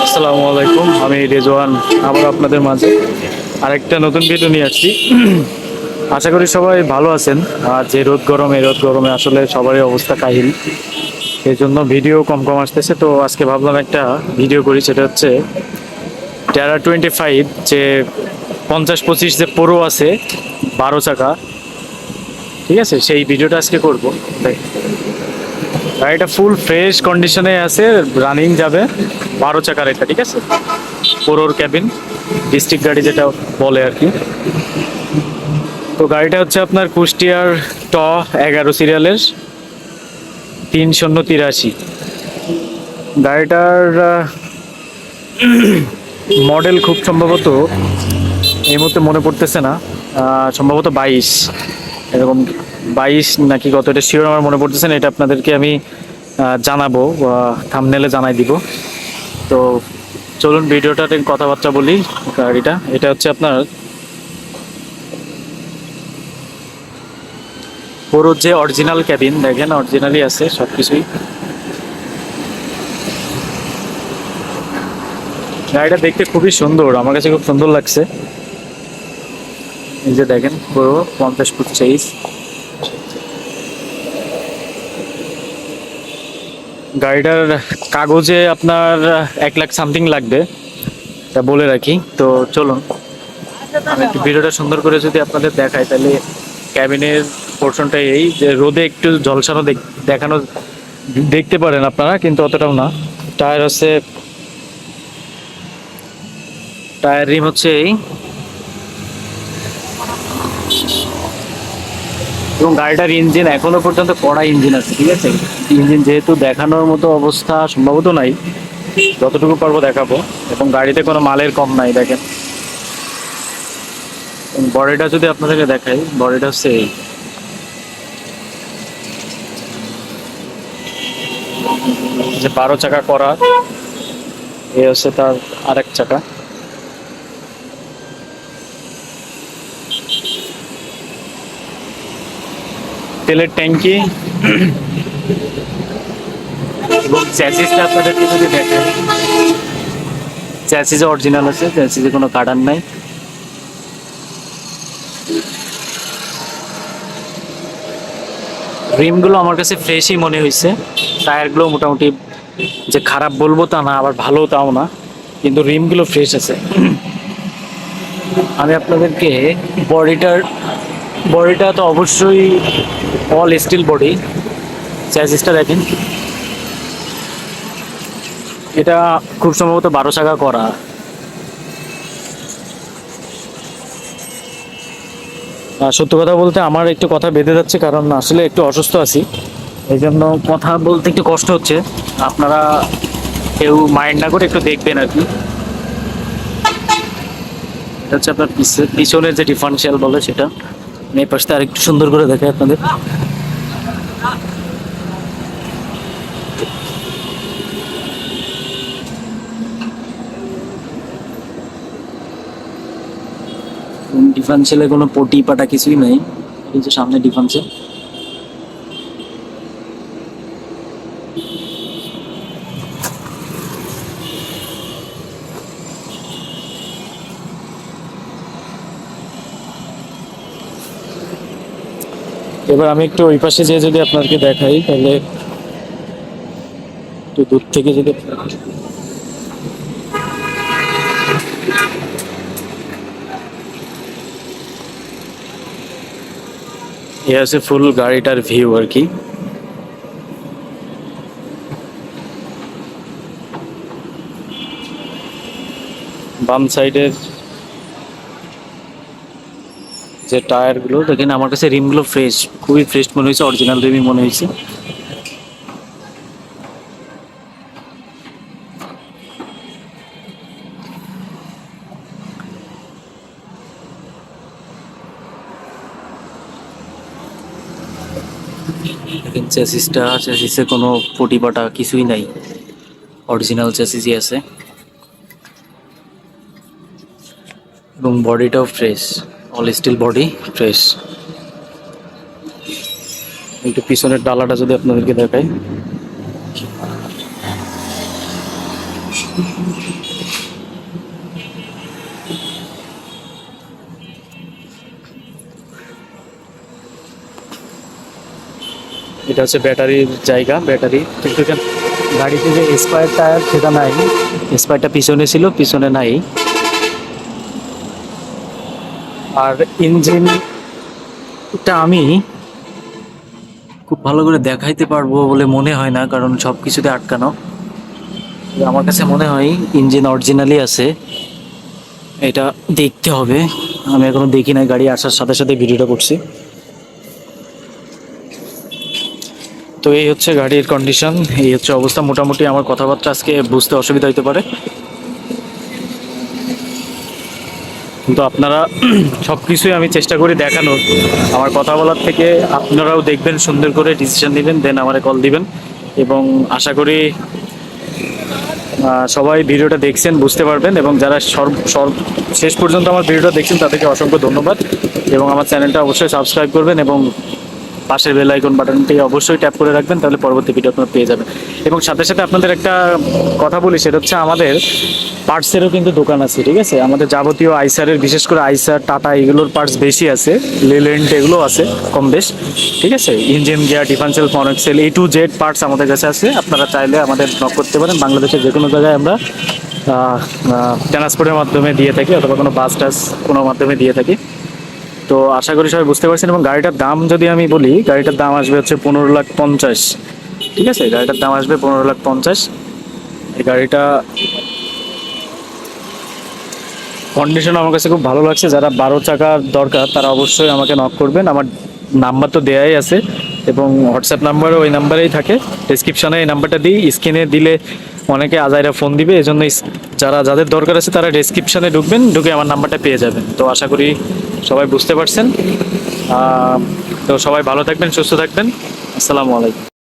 আসসালামু আলাইকুম। আমি রেজওয়ান, আবার আপনাদের মাঝে আরেকটা নতুন ভিডিও নিয়ে আসছি। আশা করি সবাই ভালো আছেন। আর যে রোদ গরম এই রোদ গরমে আসলে সবারই অবস্থা কাহিল। এই জন্য ভিডিও কম কম আসতেছে। তো আজকে ভাবলাম একটা ভিডিও করি, সেটা হচ্ছে টেরা টোয়েন্টি ফাইভ যে পঞ্চাশ পঁচিশ যে প্রো আছে, বারো চাকা, ঠিক আছে? সেই ভিডিওটা আজকে করব। দেখ। গাড়িটা ফুল ফ্রেশ কন্ডিশনে আছে রানিং যাবে। বারো চাকার এটা, ঠিক আছে? পোরোর ক্যাবিন ডিস্ট্রিক্ট গাড়ি যেটা বলে আর কি। তো গাড়িটা হচ্ছে আপনার কুষ্টিয়ার ট এগারো সিরিয়ালের তিন শূন্য তিরাশি। গাড়িটার মডেল খুব সম্ভবত এই মুহূর্তে মনে পড়তেছে না সম্ভবত বাইশ, এরকম বাইশ নাকি কত, এটা শিওর আমার মনে পড়তেছে না, এটা আপনাদেরকে আমি জানাব থামনেলে জানাই দিব। তো চলুন ভিডিওটাতে কথাবার্তা বলি, গাড়িটা। এটা হচ্ছে আপনার পুরো যে অরিজিনাল ক্যাবিন দেখেন অরিজিনালি আছে সব কিছুই গাড়িটা দেখতে খুবই সুন্দর, আমার কাছে খুব সুন্দর লাগছে। এই যে দেখেন, পুরো পঞ্চাশ ফুট সাইজ গাড়িটার কাগজে আপনার এক লাখ সামথিং লাগবে, তা বলে রাখি। তো চলুন, আমি একটু ভিডিওটা সুন্দর করে যদি আপনাদের দেখাই, তাহলে ক্যাবিনের পোর্শনটা এই যে রোদে একটু ঝলসানো দেখ- দেখানো দেখতে পারেন আপনারা, কিন্তু অতটাও না। টায়ার হচ্ছে, টায়ার রিম হচ্ছে এই। এবং গাড়িটার ইঞ্জিন এখনও পর্যন্ত কড়া ইঞ্জিন আছে, ঠিক আছে? ইঞ্জিন যেহেতু দেখানোর মতো অবস্থা সম্ভবত নাই। যতটুকু পারব দেখাবো। এবং গাড়িতে কোনো মালের কম নাই, দেখেন। বডিটা যদি আপনাদেরকে দেখাই, বডিটা হচ্ছে এই যে বারো চাকা করা, এ হচ্ছে তার আরেক চাকা। তেলের ট্যাঙ্কি। এবং চ্যাসিসটা আপনাদেরকে যদি দেখেন চ্যাসিসে অরিজিনাল আছে, চ্যাসিসে কোনো কাটার নাই। রিমগুলো আমার কাছে ফ্রেশই মনে হয়েছে। টায়ারগুলো মোটামুটি যে খারাপ বলব তা না, আবার ভালো তাও না, কিন্তু রিমগুলো ফ্রেশ আছে। আমি আপনাদেরকে বডিটার বডিটা তো অবশ্যই অল স্টিল বডি চ্যাসিসটা দেখেন। এটা খুব সম্ভবত বারো চাকা করা। সত্য কথা বলতে আমার একটু কথা বেঁধে যাচ্ছে, কারণ আসলে একটু অসুস্থ আছি। এই জন্য কথা বলতে একটু কষ্ট হচ্ছে। আপনারা কেউ মাইন্ড না করে একটু দেখবেন আর কি। এটা হচ্ছে আপনার পিছে- পিছনের যে ডিফারেন্সিয়াল বলে সেটা। আমি এই পাশটা আরেকটু সুন্দর করে দেখে আপনাদের। ডিফারেন্সিয়ালে কোনো পটি পাটা কিছুই নাই। কিন্তু সামনে ডিফারেন্সিয়াল এবার আমি একটু ওই পাশে যেয়ে যদি আপনাদেরকে দেখাই, তাহলে একটু দূর থেকে যদি এ আছে ফুল গাড়িটার ভিউ আর কি। বাম সাইডের যে টায়ারগুলো, দেখেন আমার কাছে রিমগুলো ফ্রেশ খুবই ফ্রেশ মনে হয়েছে অরিজিনাল রিমই মনে হয়েছে। দেখেন চ্যাসিসটা চ্যাসিসে কোনো পটি পাটা কিছুই নাই। অরিজিনাল চ্যাসিসই আছে। এবং বডিটাও fresh all steel body fresh একটু পিছনের ডালাটা যদি আপনাদেরকে দেখাই। এটা হচ্ছে ব্যাটারির জায়গা, ব্যাটারি। গাড়িতে যে স্পায়ার টায়ার, সেটা নাই। স্পায়ারটা পিছনে ছিল, পিছনে নাই। আর ইঞ্জিন এটা আমি খুব ভালো করে দেখাইতে পারব বলে মনে হয় না, কারণ সব কিছুতে আটকানো। আমার কাছে মনে হয় ইঞ্জিন অরিজিনালি আছে। এটা দেখতে হবে। আমি এখনও দেখি নাই, গাড়ি আসার সাথে সাথে ভিডিওটা করছি। তো এই হচ্ছে গাড়ির কন্ডিশন এই হচ্ছে অবস্থা। মোটামুটি আমার কথাবার্তা আজকে বুঝতে অসুবিধা হতে পারে। কিন্তু আপনারা সব কিছুই আমি চেষ্টা করি দেখানোর। আমার কথা বলার থেকে আপনারাও দেখবেন, সুন্দর করে ডিসিশন নেবেন দেন আমারে কল দিবেন। এবং আশা করি সবাই ভিডিওটা দেখছেন, বুঝতে পারবেন। এবং যারা সর্ব সর্ব শেষ পর্যন্ত আমার ভিডিওটা দেখছেন, তাদেরকে অসংখ্য ধন্যবাদ। এবং আমার চ্যানেলটা অবশ্যই সাবস্ক্রাইব করবেন এবং পাশের বেল আইকন বাটনটি অবশ্যই ট্যাপ করে রাখবেন, তাহলে পরবর্তী ভিডিও আপনারা পেয়ে যাবেন। এবং সাথে সাথে আপনাদের একটা কথা বলি, সেটা হচ্ছে আমাদের পার্টসেরও কিন্তু দোকান আছে, ঠিক আছে? আমাদের যাবতীয় আইসারের বিশেষ করে আইসার, টাটা, এগুলোর পার্টস বেশি আছে, লেলেন্ট এগুলো আছে কম বেশ, ঠিক আছে? Engine gear differential front axle A to Z parts আমাদের কাছে আছে, আপনারা চাইলে আমাদের নক করতে পারেন। বাংলাদেশের যে কোনো জায়গায় আমরা ট্রান্সপোর্টের মাধ্যমে দিয়ে থাকি, অথবা কোনো বাস টাস কোনো মাধ্যমে দিয়ে থাকি। তো আশা করি সবাই বুঝতে পারছেন, এবং গাড়িটার দাম যদি আমি বলি, গাড়িটার দাম আসবে হচ্ছে পনেরো লাখ পঞ্চাশ। ঠিক আছে? গাড়িটার দাম আসবে পনেরো লাখ পঞ্চাশ। এই গাড়িটা কন্ডিশন আমার কাছে খুব ভালো লাগছে। যারা বারো চাকার দরকার, তারা অবশ্যই আমাকে নক করবেন। আমার নাম্বার তো দেয়াই আছে, এবং হোয়াটসঅ্যাপ নাম্বারও ওই নাম্বারেই থাকে। ডিসক্রিপশনে এই নাম্বারটা দিই। স্ক্রিনে দিলে অনেকে আজাইরা ফোন দিবে এই জন্য যারা, যাদের দরকার আছে তারা ডিসক্রিপশনে ঢুকবেন, ঢুকে আমার নাম্বারটা পেয়ে যাবেন। তো আশা করি সবাই বুঝতে পারছেন। তো সবাই ভালো থাকবেন, সুস্থ থাকবেন। আসসালামু আলাইকুম।